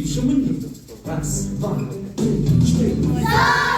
Лежить? Розкажіть вже мені. Раз, два, три, чотири. Зошити